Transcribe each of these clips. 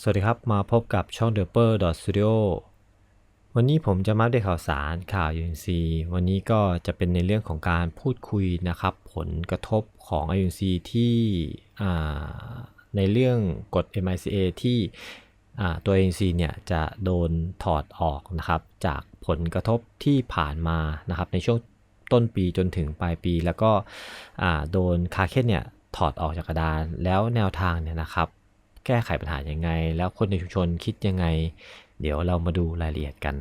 สวัสดีครับ มาพบกับช่อง d e p e r Studio วันนี้ผมจะมาอัปเดตข่าวสารข่าว UNC วันนี้ก็จะเป็นในเรื่องของการพูดคุยนะครับ ผลกระทบของ UNC ที่อ่ในเรื่องกฎ MICA ที่อ่ตัว UNC เนี่ยจะโดนถอดออกนะครับ จากผลกระทบที่ผ่านมานะครับ ในช่วงต้นปีจนถึงปลายปี แล้วก็โดนคาเคนเนี่ยถอดออกจากกระดานแล้วแนวทางเนี่ยนะครับ แก้ไขปัญหายังไง แล้วคนในชุมชนคิดยังไง เดี๋ยวเรามาดูรายละเอียดกัน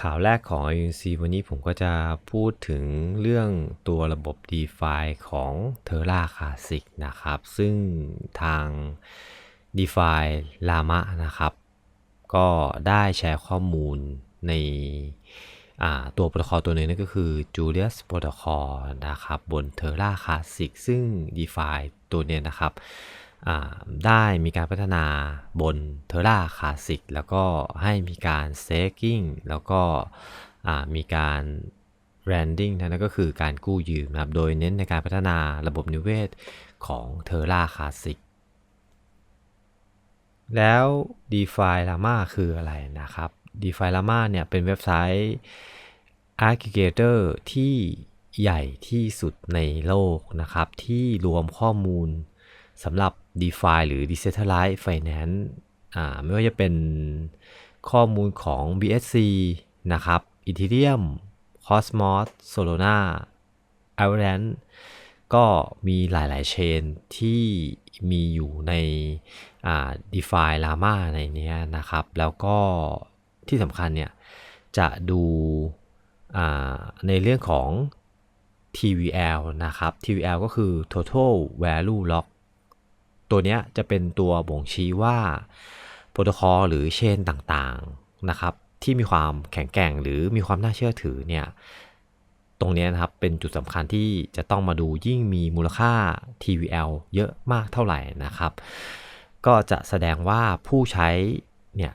ข่าวแรกของ INC วันนี้ผมก็จะพูดถึงเรื่องตัวระบบ DeFi ของ Terra Classic นะครับ ซึ่งทาง DeFi Llama นะครับ ก็ได้แชร์ข้อมูลในตัวโปรโตคอลตัวหนึ่งนั่นก็คือ Julius Protocol นะครับบน Terra Classic ซึ่ง DeFi ตัวเนี้ยนะครับได้มีการพัฒนาบน Terra Classic แล้วก็ให้มีการ staking แล้วก็มีการ Landing นะนั่นก็คือการกู้ยืมนะครับ โดยเน้นในการพัฒนาระบบนิเวศของ Terra Classic แล้ว DeFi Llama คืออะไรนะครับ DeFi Llama เนี่ยเป็นเว็บไซต์ Aggregator ที่ใหญ่ที่สุดในโลกนะครับ ที่รวมข้อมูลสำหรับ DeFi หรือ Decentralized Finance อ่าไม่ว่าจะเป็นข้อมูลของ BSC นะครับ Ethereum Cosmos Solana Avalanche ก็มีหลาย ๆ เชนที่มีอยู่ใน อ่า DeFi Llama ในนี้นะครับ แล้วก็ที่สำคัญเนี่ยจะดูในเรื่องของ TVL นะครับ TVL ก็คือ Total Value Lock ตัวเนี้ยจะเป็นตัวบ่งชี้ว่าโปรโตคอลหรือเชนต่างๆนะครับ ที่มีความแข็งแกร่งหรือมีความน่าเชื่อถือเนี่ยตรงนี้นะครับเป็นจุดสำคัญที่จะต้องมาดูยิ่งมีมูลค่า TVL เยอะมากเท่าไหร่นะครับ ก็จะแสดงว่าผู้ใช้เนี่ย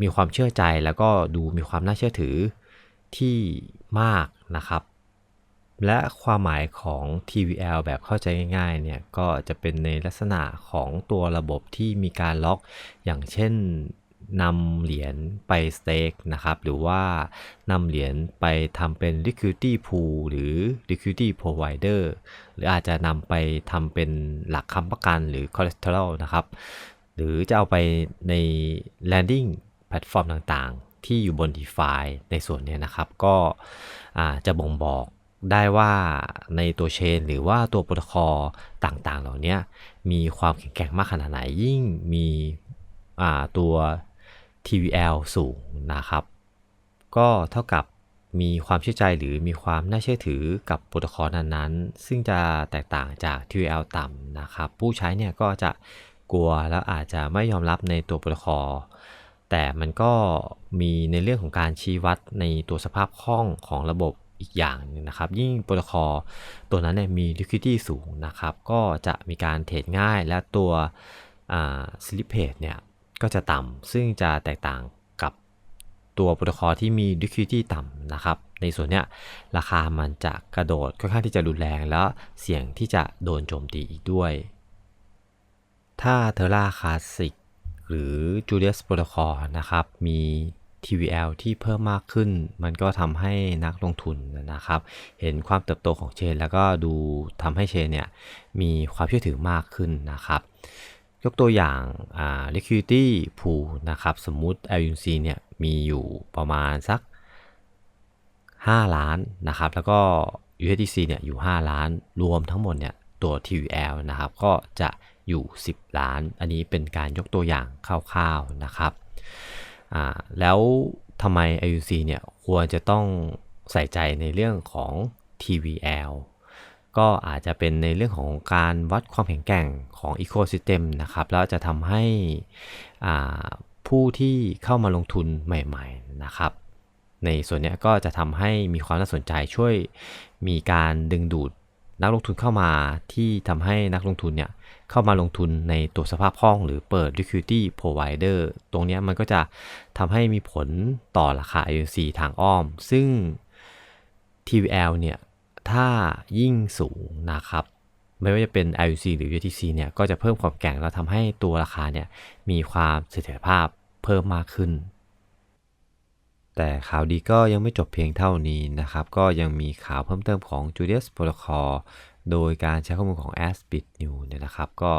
มีความเชื่อใจแล้วก็ดูมีความน่าเชื่อถือที่มากนะครับ และความหมายของ TVL แบบเข้าใจง่ายๆเนี่ยก็จะเป็นในลักษณะของตัวระบบที่มีการล็อกอย่างเช่นนำเหรียญไปสเต็กนะครับ หรือว่านำเหรียญไปทำเป็น liquidity pool หรือ liquidity provider หรืออาจจะนำไปทำเป็นหลักค้ำประกันหรือ collateral นะครับ หรือจะเอาไปใน landing แพลตฟอร์มต่างๆ ที่อยู่บน DeFi ในส่วนนี้นะครับ ก็จะบ่งบอกได้ว่าในตัวเชน หรือว่าตัวโปรโตคอลต่างๆ เหล่านี้มีความแข็งแกร่งมากขนาดไหนยิ่งมีตัว TVL สูงนะครับ ก็เท่ากับ มีความเชื่อใจหรือมีความน่าเชื่อถือกับโปรโตคอลนั้นๆ ซึ่งจะแตกต่างจาก TVL ต่ำนะครับ ผู้ใช้เนี่ยก็จะกลัวแล้วอาจจะไม่ยอมรับในตัวโปรโตคอลแต่มันก็มีในเรื่องของการชี้วัดในตัวสภาพคล่องของระบบอีกอย่างนึงนะครับ ยิ่งโปรโตคอลตัวนั้นเนี่ยมี liquidity สูงนะครับ ก็จะมีการเทรดง่ายและตัว slippage เนี่ยก็จะต่ำซึ่งจะแตกต่าง ตัวโปรโตคอลที่มี liquidity ต่ำนะครับ ในส่วนเนี้ยราคามันจะกระโดดค่อนข้างที่จะรุนแรงแล้วเสี่ยงที่จะโดนโจมตีอีกด้วย ถ้า Terra Classic หรือ Julius Protocol นะครับ มี TVL ที่เพิ่มมากขึ้น มันก็ทำให้นักลงทุนนะครับ เห็นความเติบโตของเชน แล้วก็ดูทำให้เชนเนี่ยมีความเชื่อถือมากขึ้นนะครับ ยกตัวอย่าง liquidity pool นะครับ สมมุติ LUC เนี่ยมีอยู่ประมาณสัก 5 ล้านนะครับ แล้วก็ USDC เนี่ยอยู่ 5 ล้าน รวมทั้งหมดเนี่ยตัว TVL นะครับ ก็จะอยู่ 10 ล้าน อันนี้เป็นการยกตัวอย่างคร่าวๆนะครับ แล้วทำไม IUC เนี่ยควรจะต้องใส่ใจในเรื่องของ TVL ก็อาจจะเป็นในเรื่องของการวัดความแข็งแกร่งของ Ecosystem นะครับ แล้วจะทำให้ผู้ที่เข้ามาลงทุนใหม่ ๆนะครับ ในส่วนนี้ก็จะทำให้มีความน่าสนใจช่วยมีการดึงดูดนักลงทุนเข้ามาที่ทำให้นักลงทุนเนี่ยเข้ามาลงทุนในตัวสภาพคล่องหรือเปิด liquidity provider ตรงนี้มันก็จะทำให้มีผลต่อราคา IOC ทางอ้อม ซึ่ง TVL เนี่ย ถ้ายิ่งสูงนะครับ ไม่ว่าจะเป็น IOC หรือ UTC เนี่ยก็จะเพิ่มความแข็งแล้วทำให้ตัวราคาเนี่ยมีความเสถียรภาพเพิ่มมากขึ้น แต่ข่าวดีก็ยังไม่จบเพียงเท่านี้นะครับ ก็ยังมีข่าวเพิ่มเติมของ Julius Protocol โดยการใช้ข้อมูลของ a s p i d New เนี่ยนะครับ ก็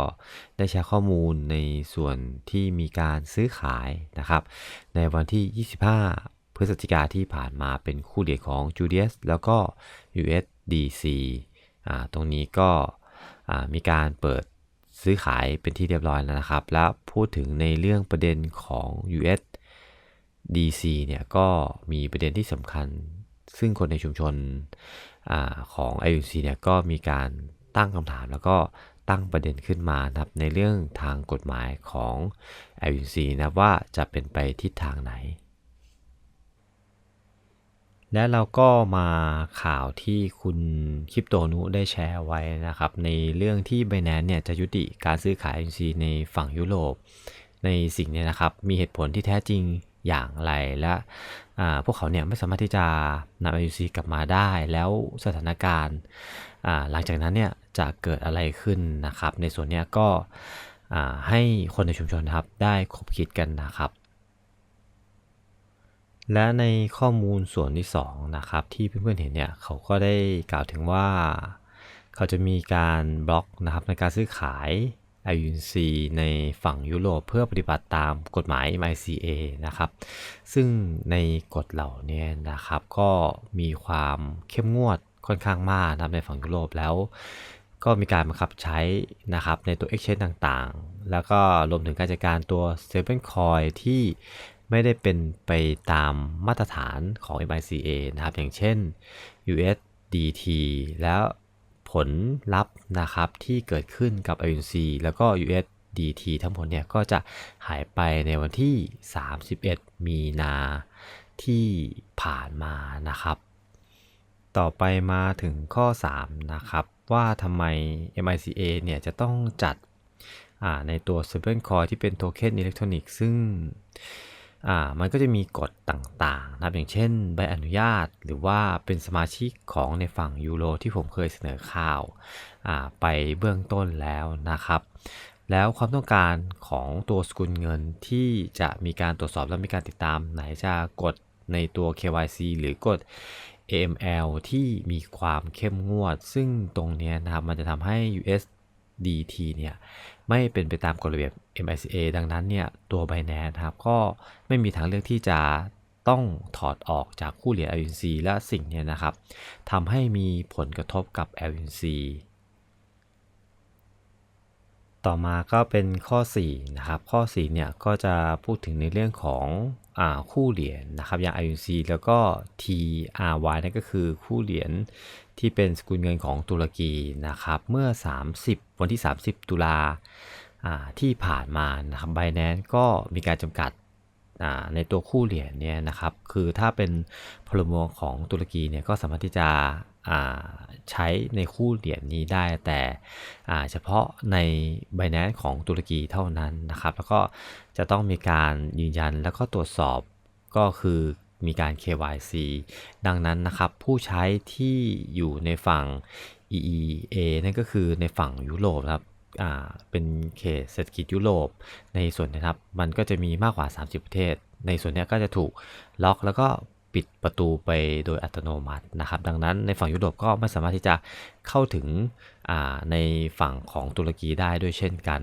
ได้ใช้ข้อมูลในส่วนที่มีการซื้อขายนะครับ ในวันที่ 25 พฤศจิกาที่ผ่านมาเป็นคู่เดียของ Julius แล้วก็ US อ่าตรงนี้ก็อ่ามีการเปิดซื้อขายเป็นที่เรียบร้อยแล้วนะครับ แล้วพูดถึงในเรื่องประเด็นของ USDC เนี่ยก็มีประเด็นที่สำคัญ ซึ่งคนในชุมชนอาของ IUC เนี่ยก็มีการตั้งคำถามแล้วก็ตั้งประเด็นขึ้นมานะครับในเรื่องทางกฎหมายของ IUC นะว่าจะเป็นไปทิศทางไหน และเราก็มาข่าวที่คุณคริปโตนุได้แชร์ไว้นะครับ ในเรื่องที่ Binance เนี่ยจะยุติการซื้อขาย IUC ในฝั่งยุโรป ในสิ่งนี้นะครับ มีเหตุผลที่แท้จริงอย่างไรและพวกเขาเนี่ยไม่สามารถที่จะนำ IUC กลับมาได้ แล้วสถานการณ์หลังจากนั้นเนี่ยจะเกิดอะไรขึ้นนะครับ ในส่วนนี้ก็ให้คนในชุมชนครับได้คบคิดกันนะครับ และในข้อมูลส่วนที่2นะครับที่เพื่อนๆเห็นเนี่ยเขาก็ได้กล่าวถึงว่า เขาจะมีการบล็อกนะครับในการซื้อขาย IUC ในฝั่งยุโรปเพื่อปฏิบัติตามกฎหมาย MICA นะครับ ซึ่งในกฎเหล่านี้นะครับก็มีความเข้มงวดค่อนข้างมากนะครับในฝั่งยุโรปแล้ว ก็มีการบังคับใช้นะครับในตัว Exchange ต่างๆ แล้วก็รวมถึงการจัดการตัว Stablecoin ที่ ไม่ได้เป็นไปตามมาตรฐานของ MICA นะครับ อย่างเช่น USDT แล้วผลลัพธ์นะครับที่เกิดขึ้นกับ IUC แล้วก็ USDT ทั้งหมดเนี่ยก็จะหายไปในวันที่ 31 มีนาที่ผ่านมานะครับ ต่อไปมาถึงข้อ 3 นะครับ ว่าทำไม MICA เนี่ยจะต้องจัดในตัว Stablecoin ที่เป็นโทเค็นอิเล็กทรอนิกส์ซึ่ง อ่ามันก็จะมีกฎต่างๆนะครับอย่างเช่นใบอนุญาตหรือว่าเป็นสมาชิกของในฝั่งยูโรที่ผมเคยเสนอข่าวไปเบื้องต้นแล้วนะครับ แล้วความต้องการของตัวสกุลเงินที่จะมีการตรวจสอบและมีการติดตาม ไหนจะกดในตัว KYC หรือกด AML ที่มีความเข้มงวด ซึ่งตรงนี้นะครับมันจะทำให้ USDT เนี่ย ไม่เป็นไปตามกฎระเบียบ MICA ดังนั้นเนี่ยตัว Binance ครับก็ไม่มีทางเลือกที่จะต้องถอดออกจากคู่เหรียญ LUNC และสิ่งนี้นะครับทำให้มีผลกระทบกับ LUNC ต่อมาก็เป็นข้อ4นะครับข้อ4เนี่ยก็จะพูดถึงในเรื่องของอคู่เหรียญนนะครับอย่าง IUC แล้วก็ TRY นั่นก็คือคู่เหรียญ ที่เป็นสกุลเงินของตุรกีนะครับเมื่อ 30 วันที่ 30 ตุลาที่ผ่านมานะครับไบแนนก็มีการจำกัดในตัวคู่เหรียญเนี่ยนะครับคือถ้าเป็นพลเมืองของตุรกีเนี่ยก็สามารถที่จะใช้ในคู่เหรียญนี้ได้แต่เฉพาะใน b บ n a n c e ของตุรกีเท่านั้นนะครับ แล้วก็จะต้องมีการยืนยันแล้วก็ตรวจสอบก็คือ มีการ KYC ดังนั้นนะครับผู้ใช้ที่อยู่ในฝั่ง EEA นั่นก็คือในฝั่งยุโรปครับอ่าเป็นเขตเศรษฐกิจยุโรป ในส่วนนะครับมันก็จะมีมากกว่า 30 ประเทศ ในส่วนนี้ก็จะถูกล็อกแล้วก็ปิดประตูไปโดยอัตโนมัตินะครับ ดังนั้นในฝั่งยุโรปก็ไม่สามารถที่จะเข้าถึงในฝั่งของตุรกีได้ด้วยเช่นกัน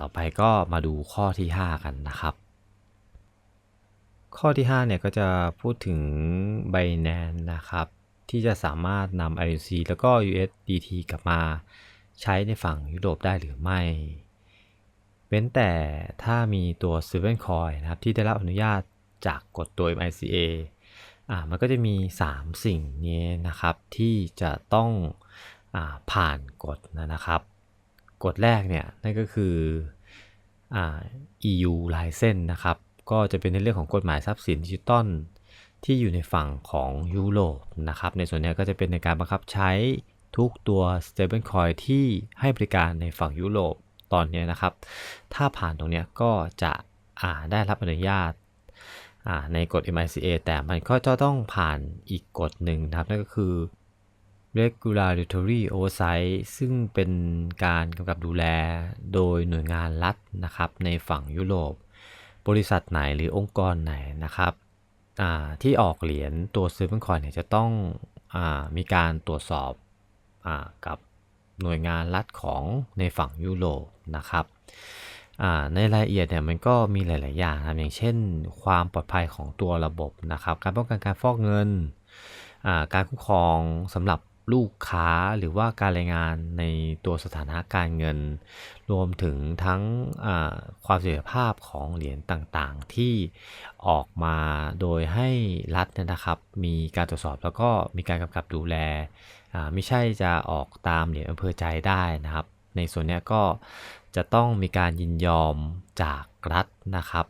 ต่อไปก็มาดูข้อที่ 5 กันนะครับ ข้อที่ 5 เนี่ยก็จะพูดถึง Binance นะครับ ที่จะสามารถนำ IUC แล้วก็ USDT กลับมาใช้ในฝั่งยุโรปได้หรือไม่ เว้นแต่ถ้ามีตัว s t a b l e Coin นะครับ ที่ได้รับอนุญาตจากกฎตัว MICA อ่ามันก็จะมี 3 สิ่งนี้นะครับ ที่จะต้องอ่าผ่านกฎนะครับกฎแรกเนี่ยนั่นก็คืออ่า EU license นะครับ ก็จะเป็นในเรื่องของกฎหมายทรัพย์สินดิจิตอลที่อยู่ในฝั่งของยุโรปนะครับ ในส่วนนี้ก็จะเป็นในการบังคับใช้ทุกตัว stablecoin ที่ให้บริการในฝั่งยุโรปตอนนี้นะครับ ถ้าผ่านตรงนี้ก็จะได้รับอนุญาตในกฎ MICA แต่มันก็จะต้องผ่านอีกกฎหนึ่งนะครับ นั่นก็คือ regulatory oversight ซึ่งเป็นการกำกับดูแลโดยหน่วยงานรัฐนะครับในฝั่งยุโรป บริษัทไหนหรือองค์กรไหนนะครับที่ออกเหรียญตัว stablecoin เนี่ยจะต้องอมีการตรวจสอบอกับหน่วยงานรัฐของในฝั่งยุโรปนะครับในรายละเอียดเนี่ยมันก็มีหลาย ๆ อย่างนะอย่างเช่น ความปลอดภัยของตัวระบบนะครับ การป้องกันการฟอกเงิน การคุ้มครองสำหรับลูกค้าหรือว่าการรายงานในตัวสถานะการเงิน รวมถึงทั้งความเสถียรภาพของเหรียญต่างๆ ที่ออกมาโดยให้รัฐนี่ยนะครับ มีการตรวจสอบแล้วก็มีการกำกับดูแลไม่ใช่จะออกตามเหรียญอำเภอใจได้นะครับ ในส่วนนี้ก็จะต้องมีการยินยอมจากรัฐนะครับ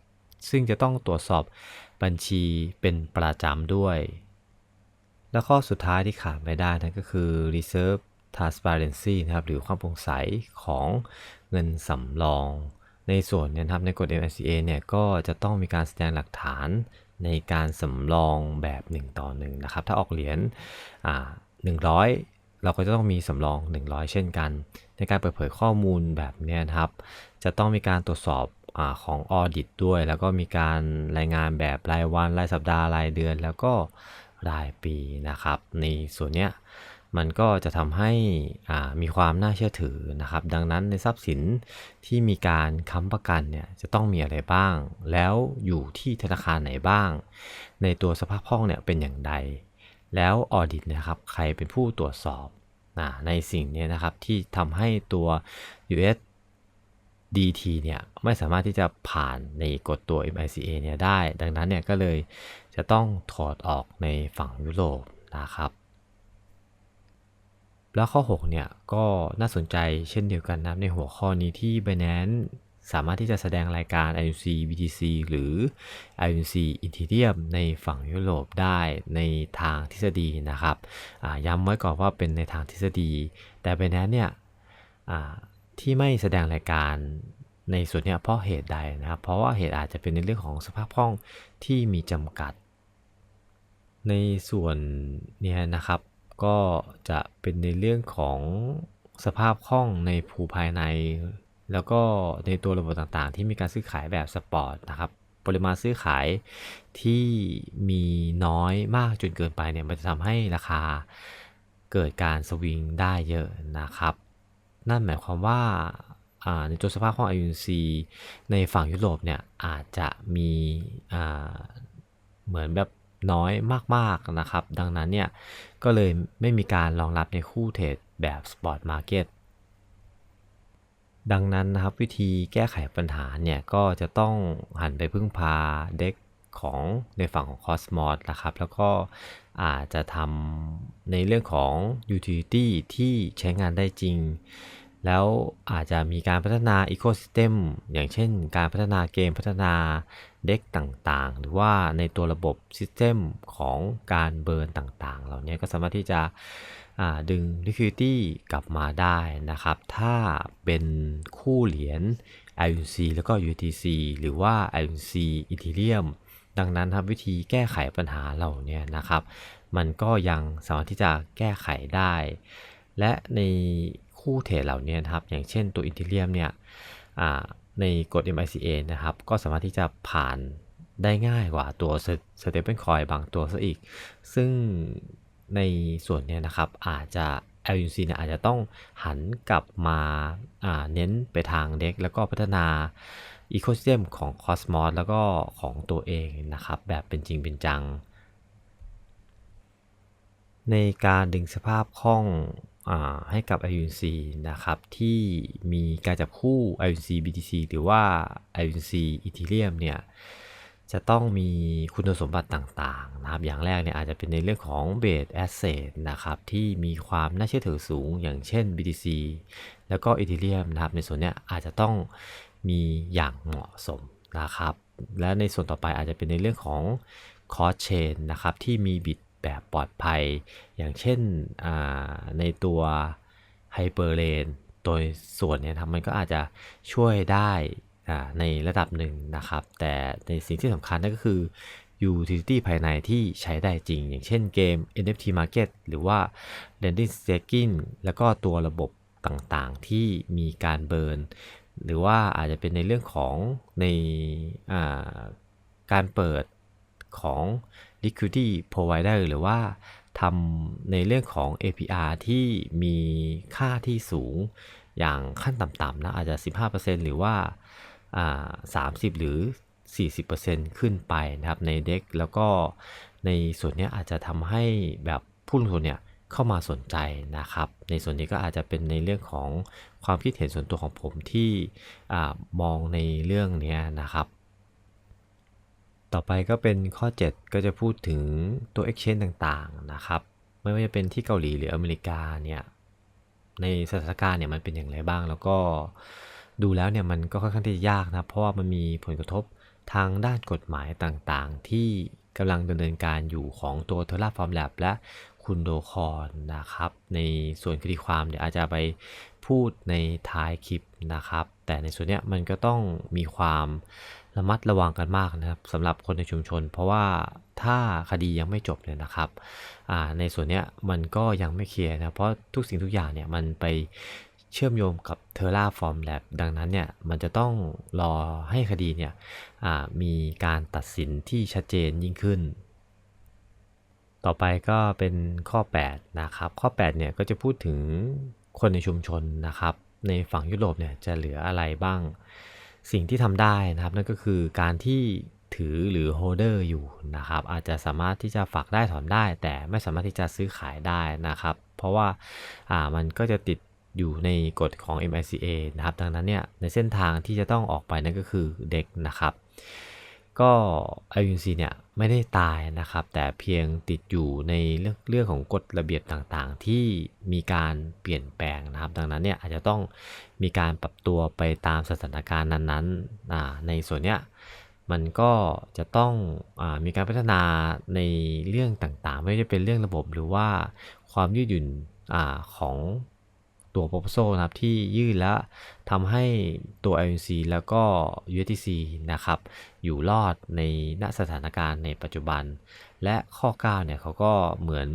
ซึ่งจะต้องตรวจสอบบัญชีเป็นประจำด้วย แล้วข้อสุดท้ายที่ขาดไม่ได้นั่นก็คือ reserve transparency นะครับ หรือความโปร่งใสของ เงินสำรอง ในส่วนเนี่ยครับในกฎ MICA เนี่ยก็จะต้องมีการแสดงหลักฐานในการสำรองแบบ 1 ต่อ1นะครับ ถ้าออกเหรียญอ่า100เราก็จะต้องมีสำรอง 100 เช่นกัน ในการเปิดเผยข้อมูลแบบเนี้ยนะครับ จะต้องมีการตรวจสอบอของออดิตด้วย แล้วก็มีการรายงานแบบรายวัน รายสัปดาห์ รายเดือน แล้วก็รายปีนะครับ ในส่วนเนี้ย มันก็จะทำให้มีความน่าเชื่อถือนะครับ ดังนั้นในทรัพย์สินที่มีการค้ำประกันเนี่ยจะต้องมีอะไรบ้าง แล้วอยู่ที่ธนาคารไหนบ้าง ในตัวสภาพคล่องเนี่ยเป็นอย่างไรแล้วออดิตนะครับใครเป็นผู้ตรวจสอบนะในสิ่งนี้นะครับที่ทำให้ตัว US DT เนี่ยไม่สามารถที่จะผ่านในกฎตัว MICA เนี่ยได้ ดังนั้นเนี่ยก็เลยจะต้องถอดออกในฝั่งยุโรปนะครับ แล้วข้อ 6 เนี่ยก็น่าสนใจเช่นเดียวกันนะในหัวข้อนี้ที่ Binance สามารถที่จะแสดงรายการ IUC BTC หรือ IUC Ethereum ในฝั่งยุโรปได้ในทางทฤษฎีนะครับย้ำไว้ก่อนว่าเป็นในทางทฤษฎี แต่ Binance เนี่ยที่ไม่แสดงรายการในส่วนนี้เพราะเหตุใดนะครับ เพราะว่าเหตุอาจจะเป็นในเรื่องของสภาพคล่องที่มีจำกัด ในส่วนนี้นะครับ ก็จะเป็นในเรื่องของสภาพคล่องในภูภายใน แล้วก็ในตัวระบบต่างๆ ที่มีการซื้อขายแบบสปอร์ตนะครับปริมาณซื้อขายที่มีน้อยมากจนเกินไปเนี่ยมันจะทำให้ราคาเกิดการสวิงได้เยอะนะครับ นั่นหมายความว่าในตัวสภาพคล่อง IUC ในฝั่งยุโรปเนี่ยอาจจะมีเหมือนแบบ น้อยมากๆนะครับ ดังนั้นเนี่ยก็เลยไม่มีการรองรับในคู่เทรดแบบ Spot Market ดังนั้นนะครับวิธีแก้ไขปัญหาเนี่ยก็จะต้องหันไปพึ่งพาเด็กของในฝั่งของ Cosmos นะครับ แล้วก็อาจจะทำในเรื่องของ Utility ที่ใช้งานได้จริง แล้วอาจจะมีการพัฒนา Ecosystem อย่างเช่น การพัฒนาเกมพัฒนาเด็กต่างๆ หรือว่าในตัวระบบ System ของการเบิร์นต่างๆ เหล่านี้ก็สามารถที่จะดึง liquidity กลับมาได้นะครับ ถ้าเป็นคู่เหรียญ IUC แล้วก็ UTC หรือว่า IUC Ethereum ดังนั้นครับวิธีแก้ไขปัญหาเหล่านี้นะครับ มันก็ยังสามารถที่จะแก้ไขได้ และใน คู่เทรดเหล่านี้นะครับ อย่างเช่นตัว Ethereum เนี่ยในกฎ MICA นะครับ ก็สามารถที่จะผ่านได้ง่ายกว่าตัว Stablecoin บางตัวซะอีก ซึ่งในส่วนนี้นะครับอาจจะ LUC เนี่ยอาจจะต้องหันกลับมาเน้นไปทางเด็ก แล้วก็พัฒนาอีโคซิสเต็มของ Cosmos แล้วก็ของตัวเองนะครับ แบบเป็นจริงเป็นจัง ในการดึงสภาพคล่อง ให้กับ IUC นะครับ ที่มีการจับคู่ IUC BTC หรือว่า IUC Ethereum เนี่ยจะต้องมีคุณสมบัติต่างๆนะครับอย่างแรกเนี่ยอาจจะเป็นในเรื่องของ Base Asset นะครับที่มีความน่าเชื่อถือสูง อย่างเช่น BTC แล้วก็ Ethereum นะครับในส่วนเนี้ยอาจจะต้องมีอย่างเหมาะสมนะครับและในส่วนต่อไปอาจจะเป็นในเรื่องของ Cost Chain นะครับที่มีบิต แบบปลอดภัย อย่างเช่นในตัว Hyperlane โดยส่วนเนี่ยครับมันก็อาจจะช่วยได้ในระดับหนึ่งนะครับ แต่ในสิ่งที่สำคัญนั่นก็คือ utility ภายในที่ใช้ได้จริง อย่างเช่นเกม NFT market หรือว่า lending staking แล้วก็ตัวระบบต่างๆที่มีการเบิร์น หรือว่าอาจจะเป็นในเรื่องของในการเปิดของ liquidity provider หรือว่าทำในเรื่องของ APR ที่มีค่าที่สูงอย่างขั้นต่ำๆนะอาจจะ 15%หรือว่า30 หรือ 40%ขึ้นไปนะครับในเด็กแล้วก็ในส่วนนี้อาจจะทำให้แบบผู้ลงทุนเนี่ยเข้ามาสนใจนะครับ ในส่วนนี้ก็อาจจะเป็นในเรื่องของความคิดเห็นส่วนตัวของผมที่มองในเรื่องนี้นะครับ ต่อไปก็เป็นข้อ 7 ก็จะพูดถึงตัว exchange ต่างๆนะครับ ไม่ว่าจะเป็นที่เกาหลีหรืออเมริกาเนี่ยในสถานการณ์เนี่ยมันเป็นอย่างไรบ้างแล้วก็ดูแล้วเนี่ยมันก็ค่อนข้างที่จะยากนะเพราะว่ามันมีผลกระทบทางด้านกฎหมายต่างๆ ที่กำลังดำเนินการอยู่ของตัวเทอร่าฟอร์มแลบและคุณโดคอนนะครับ ในส่วนคดีความเดี๋ยวอาจจะไปพูดในท้ายคลิปนะครับ แต่ในส่วนเนี้ยมันก็ต้องมีความ ระมัดระวังกันมากนะครับสำหรับคนในชุมชน เพราะว่าถ้าคดียังไม่จบเนี่ยนะครับในส่วนนี้มันก็ยังไม่เคลียร์นะเพราะทุกสิ่งทุกอย่างเนี่ยมันไปเชื่อมโยงกับ Terraform Lab ดังนั้นเนี่ยมันจะต้องรอให้คดีเนี่ยมีการตัดสินที่ชัดเจนยิ่งขึ้น ต่อไปก็เป็นข้อ 8 นะครับ ข้อ 8 เนี่ยก็จะพูดถึงคนในชุมชนนะครับ ในฝั่งยุโรปเนี่ยจะเหลืออะไรบ้าง สิ่งที่ทำได้นะครับ นั่นก็คือการที่ถือหรือโฮเดอร์อยู่นะครับ อาจจะสามารถที่จะฝากได้ถอนได้ แต่ไม่สามารถที่จะซื้อขายได้นะครับ เพราะว่าอ่ามันก็จะติดอยู่ในกฎของ MICA นะครับ ดังนั้นเนี่ยในเส้นทางที่จะต้องออกไปนั่นก็คือเด็กนะครับ ก็ IUC เนี่ย ไม่ได้ตายนะครับ แต่เพียงติดอยู่ในเรื่องเรื่องของกฎระเบียบต่างๆ ที่มีการเปลี่ยนแปลงนะครับ ดังนั้นเนี่ยอาจจะต้องมีการปรับตัวไปตามสถานการณ์นั้นๆ ในส่วนเนี้ยมันก็จะต้องอมีการพัฒนาในเรื่องต่างๆ ไม่ว่าจะเป็นเรื่องระบบหรือว่าความยืดหยุ่นอของ ตัว proposal นะครับที่ยื่นแล้วทำให้ตัว INC แล้วก็ USDC นะครับอยู่รอดในณสถานการณ์ในปัจจุบัน และข้อ 9 เนี่ยเขาก็เหมือน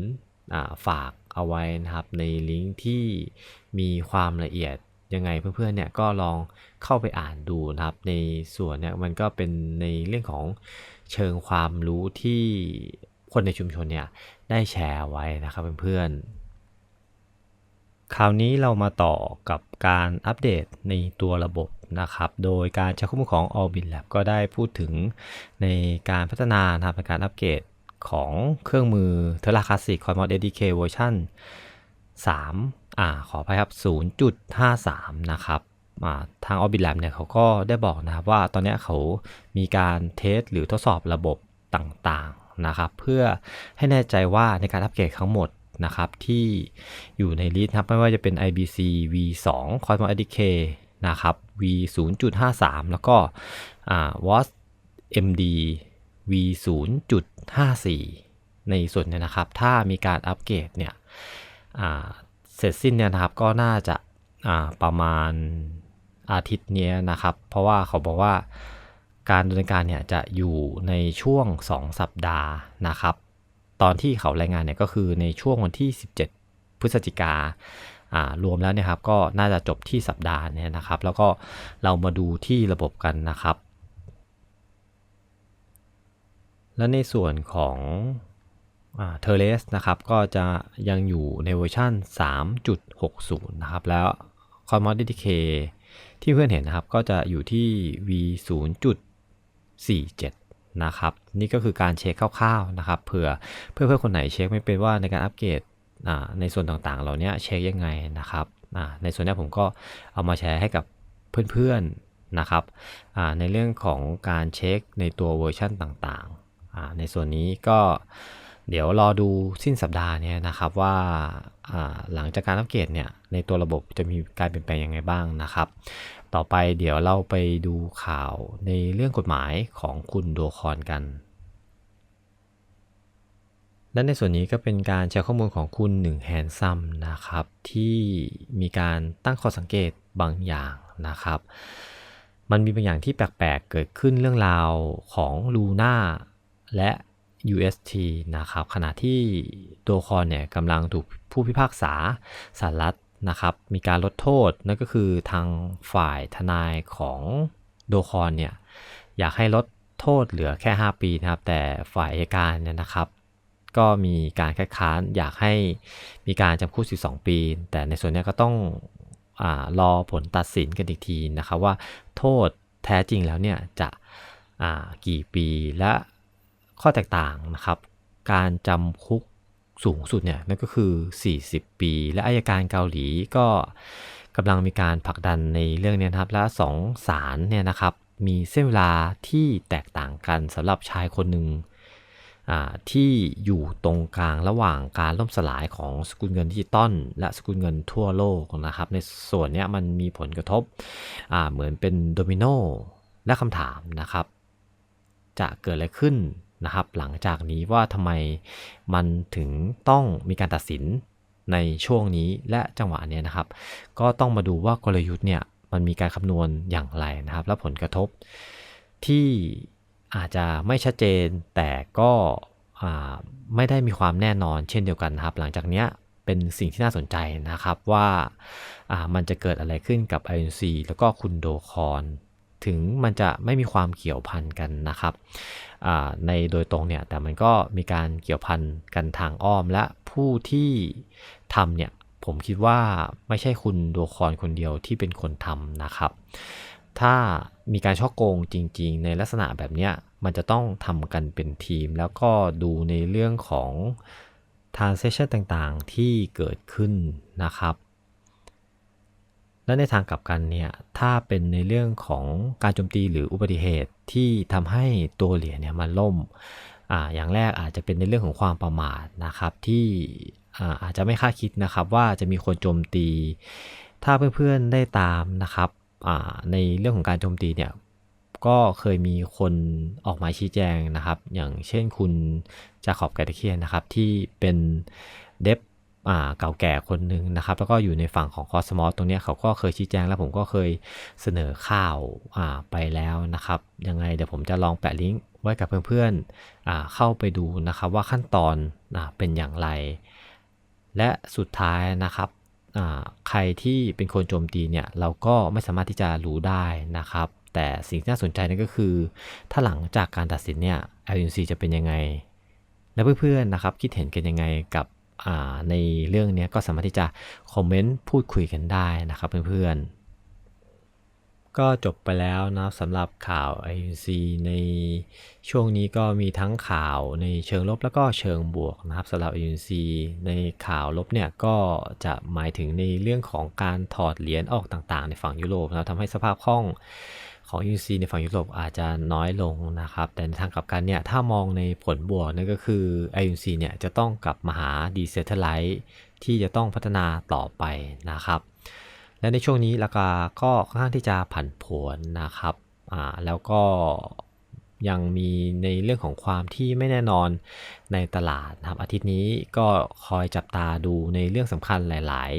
อฝากเอาไว้นะครับในลิงก์ที่มีความละเอียดยังไงเพื่อนๆเนี่ยก็ลองเข้าไปอ่านดูนะครับ ในส่วนเนี่ยมันก็เป็นในเรื่องของเชิงความรู้ที่คนในชุมชนเนี่ยได้แชร์ไว้นะครับเพื่อนๆ คราวนี้เรามาต่อกับการอัปเดตในตัวระบบนะครับ โดยการใช้ข้อมูลของ Orbit Lab ก็ได้พูดถึงในการพัฒนานะครับในการอัปเกรดของเครื่องมือ Terra Classic Cosmos SDK เวอร์ชัน3อ่าขออภัยครับ 0.53 นะครับทาง Orbit Lab เนี่ยเขาก็ได้บอกนะครับว่าตอนนี้เขามีการเทสหรือทดสอบระบบต่างๆนะครับ เพื่อให้แน่ใจว่าในการอัปเกรดทั้งหมด นะครับที่อยู่ในลิสต์ครับไม่ว่าจะเป็น IBC V2 Cosmos ADK นะครับ V 0.53 แล้วก็อ่า WAS MD V 0.54 ในส่วนนี้นะครับ ถ้ามีการอัปเกรดเนี่ยเสร็จสิ้นเนี่ยนะครับก็น่าจะประมาณอาทิตย์นี้นะครับ เพราะว่าเขาบอกว่าการดำเนินการเนี่ยจะอยู่ในช่วง 2 สัปดาห์นะครับ ตอนที่เขารายงานเนี่ยก็คือในช่วงวันที่ 17 พฤศจิการวมแล้วเนี่ยครับก็น่าจะจบที่สัปดาห์เนี่ยนะครับ แล้วก็เรามาดูที่ระบบกันนะครับ และในส่วนของเทเลสนะครับก็จะยังอยู่ในเวอร์ชัน3.60 นะครับ แล้ว c o m m o d i t y K ที่เพื่อนเห็นนะครับก็จะอยู่ที่ V 0.47 นะครับ นี่ก็คือการเช็คคร่าวๆนะครับเผื่อเพื่อเพื่อคนไหนเช็คไม่เป็นว่าในการอัปเกรดในส่วนต่างๆเหล่านี้เช็คยังไงนะครับในส่วนนี้ผมก็เอามาแชร์ให้กับเพื่อนๆนะครับในเรื่องของการเช็คในตัวเวอร์ชันต่างๆ ในส่วนนี้ก็เดี๋ยวรอดูสิ้นสัปดาห์เนี้นะครับว่าหลังจากการอัปเกรดเนี่ยในตัวระบบจะมีการเปลี่ยนแปลงยังไงบ้างนะครับ ต่อไปเดี๋ยวเราไปดูข่าวในเรื่องกฎหมายของคุณโดคอนกันและในส่วนนี้ก็เป็นการแชร์ข้อมูลของคุณหนึ่งแฮนซัมนะครับ ที่มีการตั้งข้อสังเกตบางอย่างนะครับ มันมีบางอย่างที่แปลกๆ เกิดขึ้นเรื่องราวของลูน่าและ UST นะครับขณะที่โดคอนเนี่ยกำลังถูกผู้พิพากษาสารรัฐ นะครับ มีการลดโทษนั่นก็คือทางฝ่ายทนายของโดคอนเนี่ยอยากให้ลดโทษเหลือแค่ 5 ปีนะครับ แต่ฝ่ายอัยการเนี่ยนะครับ ก็มีการคัดค้านอยากให้มีการจำคุก 12 ปี แต่ในส่วนนี้ก็ต้องอรอผลตัดสินกันอีกทีนะครับว่าโทษแท้จริงแล้วเนี่ยจะกี่ปีและข้อแตกต่างนะครับ การจำคุก สูงสุดเนี่ยนั่นก็คือ 40 ปี และอายการเกาหลีก็กำลังมีการผลักดันในเรื่องนี้นะครับ และสองศาลเนี่ยนะครับ มีเส้นเวลาที่แตกต่างกันสำหรับชายคนหนึ่งที่อยู่ตรงกลางระหว่างการล่มสลายของสกุลเงินดิจิตอลและสกุลเงินทั่วโลกนะครับ ในส่วนนี้มันมีผลกระทบเหมือนเป็นโดมิโนและคำถามนะครับ จะเกิดอะไรขึ้น นะครับ หลังจากนี้ว่าทำไมมันถึงต้องมีการตัดสินในช่วงนี้และจังหวะนี้นะครับ ก็ต้องมาดูว่ากลยุทธ์เนี่ยมันมีการคำนวณอย่างไรนะครับ และผลกระทบที่อาจจะไม่ชัดเจนแต่ก็ไม่ได้มีความแน่นอนเช่นเดียวกันนะครับ หลังจากนี้เป็นสิ่งที่น่าสนใจนะครับว่ามันจะเกิดอะไรขึ้นกับ INC แล้วก็คุณโดคอน ถึงมันจะไม่มีความเกี่ยวพันกันนะครับในโดยตรงเนี่ยแต่มันก็มีการเกี่ยวพันกันทางอ้อมและผู้ที่ทำเนี่ยผมคิดว่าไม่ใช่คุณโดคอนคนเดียวที่เป็นคนทำนะครับ ถ้ามีการช่อโกงจริง ๆ ในลักษณะแบบเนี้ยมันจะต้องทำกันเป็นทีม แล้วก็ดูในเรื่องของ transaction ต่างๆที่เกิดขึ้นนะครับ และในทางกลับกันเนี่ยถ้าเป็นในเรื่องของการโจมตีหรืออุบัติเหตุที่ทำให้ตัวเหรียญเนี่ยมันล่มอ่าอย่างแรกอาจจะเป็นในเรื่องของความประมาทนะครับที่อ่าอาจจะไม่คาดคิดนะครับว่าจะมีคนโจมตี ถ้าเพื่อนๆได้ตามนะครับอ่าในเรื่องของการโจมตีเนี่ยก็เคยมีคนออกมาชี้แจงนะครับ อย่างเช่นคุณจาขอบไกตเคียนนะครับที่เป็นเดฟ เก่าแก่คนหนึ่งนะครับ แล้วก็อยู่ในฝั่งของคอสมอสตรงนี้เขาก็เคยชี้แจงแล้วผมก็เคยเสนอข่าวไปแล้วนะครับ ยังไงเดี๋ยวผมจะลองแปะลิงก์ไว้กับเพื่อนๆเข้าไปดูนะครับว่าขั้นตอนเป็นอย่างไร และสุดท้ายนะครับใครที่เป็นคนโจมตีเนี่ยเราก็ไม่สามารถที่จะรู้ได้นะครับ แต่สิ่งที่น่าสนใจนั่นก็คือ ถ้าหลังจากการตัดสินเนี่ย LNC จะเป็นยังไง และเพื่อนๆนะครับคิดเห็นกันยังไงกับ ในเรื่องนี้ก็สามารถที่จะคอมเมนต์พูดคุยกันได้นะครับเพื่อนๆ ก็จบไปแล้วนะสำหรับข่าว IUC ในช่วงนี้ก็มีทั้งข่าวในเชิงลบแล้วก็เชิงบวกนะครับสำหรับ IUC ในข่าวลบเนี่ยก็จะหมายถึงในเรื่องของการถอดเหรียญออกต่างๆ ในฝั่งยุโรปนะทำให้สภาพคล่องของ UC ในฝั่งยุโรปอาจจะน้อยลงนะครับ แต่ในทางกลับกันเนี่ย ถ้ามองในผลบวกนั่นก็คือ IUC เนี่ยจะต้องกลับมาหา Decentralize ที่จะต้องพัฒนาต่อไปนะครับ และในช่วงนี้ราคาก็ค่อนข้างที่จะผันผวนนะครับอ่าแล้วก็ยังมีในเรื่องของความที่ไม่แน่นอนในตลาดนะครับ อาทิตย์นี้ก็คอยจับตาดูในเรื่องสำคัญหลาย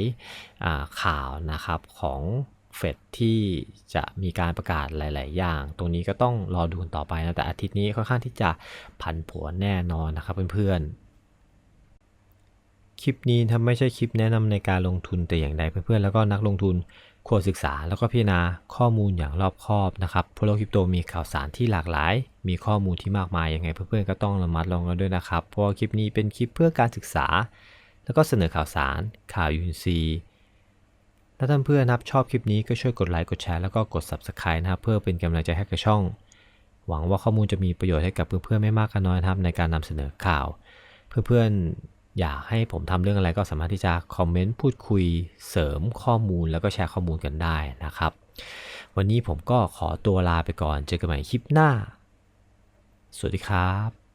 ๆข่าวนะครับของเฟดที่จะมีการประกาศหลาย ๆ อย่าง ตรงนี้ก็ต้องรอดูต่อไปนะ แต่อาทิตย์นี้ค่อนข้างที่จะผันผวนแน่นอนนะครับเพื่อน ๆ คลิปนี้ถ้าไม่ใช่คลิปแนะนำในการลงทุนแต่อย่างใดเพื่อนๆแล้วก็นักลงทุนควรศึกษาแล้วก็พิจารณาข้อมูลอย่างรอบคอบนะครับเพราะโลกคริปโตมีข่าวสารที่หลากหลาย มีข้อมูลที่มากมายยังไงเพื่อนๆก็ต้องระมัดระวังด้วยนะครับ เพราะคลิปนี้เป็นคลิปเพื่อการศึกษา แล้วก็เสนอข่าวสาร ข่าวยูนซีถ้าท่านเพื่อนนะครับชอบคลิปนี้ก็ช่วยกดไลค์กดแชร์แล้วก็กด Subscribe นะครับเพื่อเป็นกำลังใจให้กับช่อง หวังว่าข้อมูลจะมีประโยชน์ให้กับเพื่อนๆไม่มากก็น้อยนะครับในการนำเสนอข่าว เพื่อนๆ อยากให้ผมทำเรื่องอะไรก็สามารถที่จะคอมเมนต์พูดคุยเสริมข้อมูลแล้วก็แชร์ข้อมูลกันได้นะครับ วันนี้ผมก็ขอตัวลาไปก่อนเจอกันใหม่คลิปหน้า สวัสดีครับ